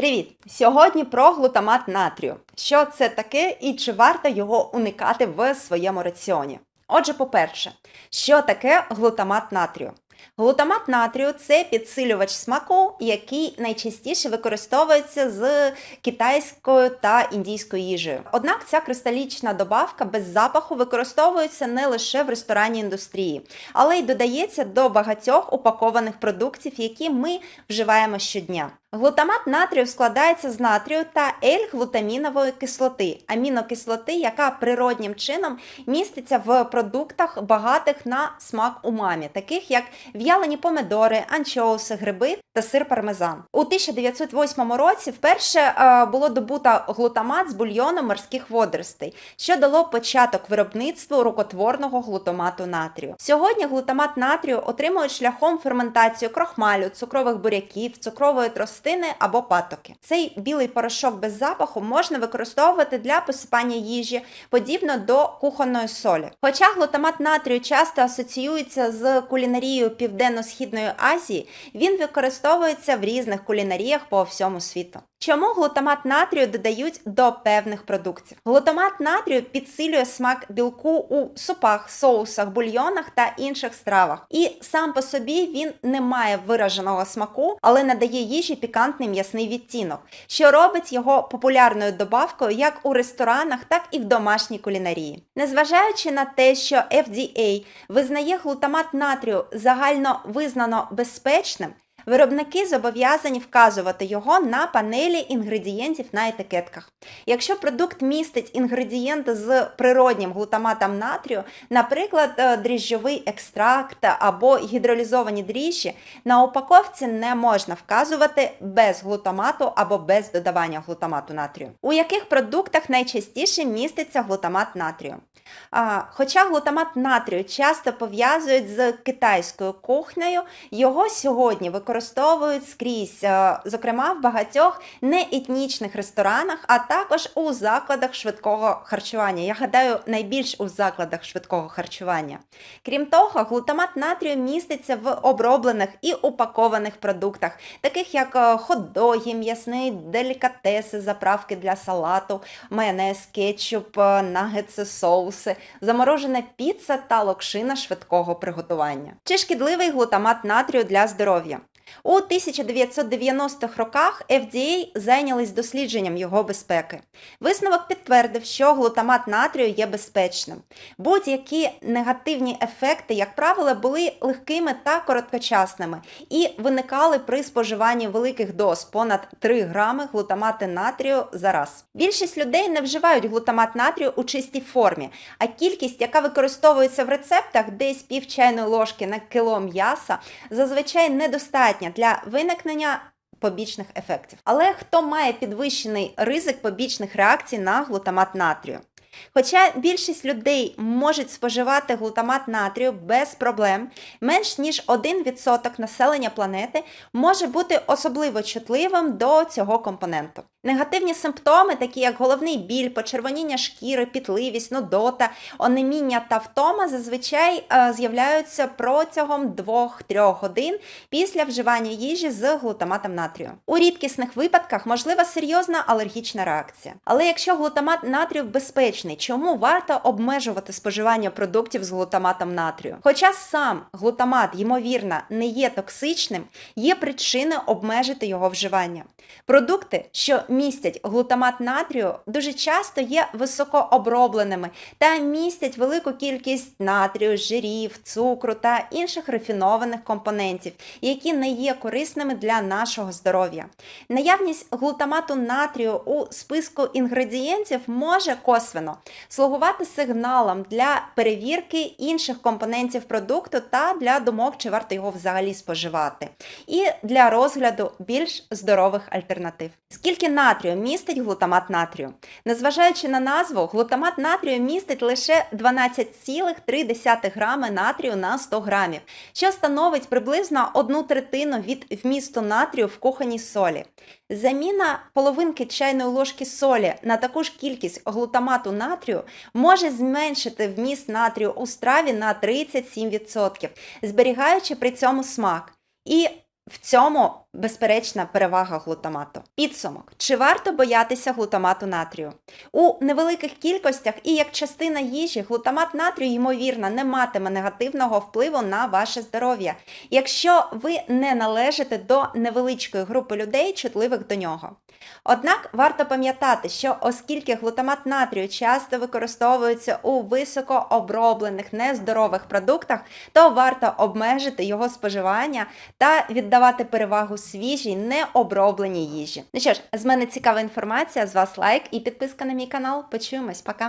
Привіт! Сьогодні про глутамат натрію. Що це таке і чи варто його уникати в своєму раціоні? Отже, по-перше, що таке глутамат натрію? Глутамат натрію це підсилювач смаку, який найчастіше використовується з китайською та індійською їжею. Однак ця кристалічна добавка без запаху використовується не лише в ресторанній індустрії, але й додається до багатьох упакованих продуктів, які ми вживаємо щодня. Глутамат натрію складається з натрію та L-глутамінової кислоти, амінокислоти, яка природнім чином міститься в продуктах, багатих на смак умамі, таких як в'ялені помидори, анчоуси, гриби та сир пармезан. У 1908 році вперше е, було добуто глутамат з бульйону морських водоростей, що дало початок виробництву рукотворного глутамату натрію. Сьогодні глутамат натрію отримують шляхом ферментації крохмалю, цукрових буряків, цукрової тростини або патоки. Цей білий порошок без запаху можна використовувати для посипання їжі, подібно до кухонної солі. Хоча глутамат натрію часто асоціюється з кулінарією Південно-Східної Азії, він використовується в різних кулінаріях по всьому світу. Чому глутамат натрію додають до певних продуктів? Глутамат натрію підсилює смак білку у супах, соусах, бульйонах та інших стравах. І сам по собі він не має вираженого смаку, але надає їжі пікантний м'ясний відтінок, що робить його популярною добавкою як у ресторанах, так і в домашній кулінарії. Незважаючи на те, що FDA визнає глутамат натрію загально визнано безпечним. Виробники зобов'язані вказувати його на панелі інгредієнтів на етикетках. Якщо продукт містить інгредієнти з природнім глутаматом натрію, наприклад, е, дріжджовий екстракт або гідролізовані дріжджі, на упаковці не можна вказувати без глутамату або без додавання глутамату натрію. У яких продуктах найчастіше міститься глутамат натрію? А, Хоча глутамат натрію часто пов'язують з китайською кухнею, його сьогодні використовують скрізь, е, зокрема в багатьох неетнічних ресторанах, а також у закладах швидкого харчування. Я гадаю, найбільш у закладах швидкого харчування. Крім того, глутамат натрію міститься в оброблених і упакованих продуктах, таких як е, хот-доги, м'ясний делікатеси, заправки для салату, майонез, кетчуп, е, нагетси, соуси, заморожена піца та локшина швидкого приготування. Чи шкідливий глутамат натрію для здоров'я? У 1990-х роках FDA зайнялись дослідженням його безпеки. Висновок підтвердив, що глутамат натрію є безпечним. Будь-які негативні ефекти, як правило, були легкими та короткочасними і виникали при споживанні великих доз понад 3 грами глутамати натрію за раз. Більшість людей не вживають глутамат натрію у чистій формі, а кількість, яка використовується в рецептах, десь пів чайної ложки на кіло м'яса, зазвичай недостатня для виникнення побічних ефектів. Але хто має підвищений ризик побічних реакцій на глутамат натрію? Хоча більшість людей можуть споживати глутамат натрію без проблем, менш ніж 1% населення планети може бути особливо чутливим до цього компоненту. Негативні симптоми, такі як головний біль, почервоніння шкіри, пітливість, нудота, онеміння та втома, зазвичай е, з'являються протягом 2-3 годин після вживання їжі з глутаматом натрію. У рідкісних випадках можлива серйозна алергічна реакція. Але якщо глутамат натрію безпечний, чому варто обмежувати споживання продуктів з глутаматом натрію? Хоча сам глутамат, ймовірно, не є токсичним, є причини обмежити його вживання. Продукти, що містять глутамат натрію, дуже часто є високообробленими та містять велику кількість натрію, жирів, цукру та інших рафінованих компонентів, які не є корисними для нашого здоров'я. Наявність глутамату натрію у списку інгредієнтів може косвенно слугувати сигналом для перевірки інших компонентів продукту та для думок, чи варто його взагалі споживати, і для розгляду більш здорових альтернатив. Скільки натрію містить глутамат натрію? Незважаючи на назву, глутамат натрію містить лише 12,3 грами натрію на 100 грамів, що становить приблизно одну третину від вмісту натрію в кухонній солі. Заміна половинки чайної ложки солі на таку ж кількість глутамату натрію може зменшити вміст натрію у страві на 37%, зберігаючи при цьому смак. І в цьому безперечна перевага глутамату. Підсумок: чи варто боятися глутамату натрію? У невеликих кількостях і як частина їжі глутамат натрію, ймовірно, не матиме негативного впливу на ваше здоров'я, якщо ви не належите до невеличкої групи людей, чутливих до нього. Однак варто пам'ятати, що оскільки глутамат натрію часто використовується у високооброблених нездорових продуктах, то варто обмежити його споживання та віддавати перевагу свіжій необробленій їжі. Ну що ж, з мене цікава інформація, з вас лайк і підписка на мій канал. Почуємось, пока!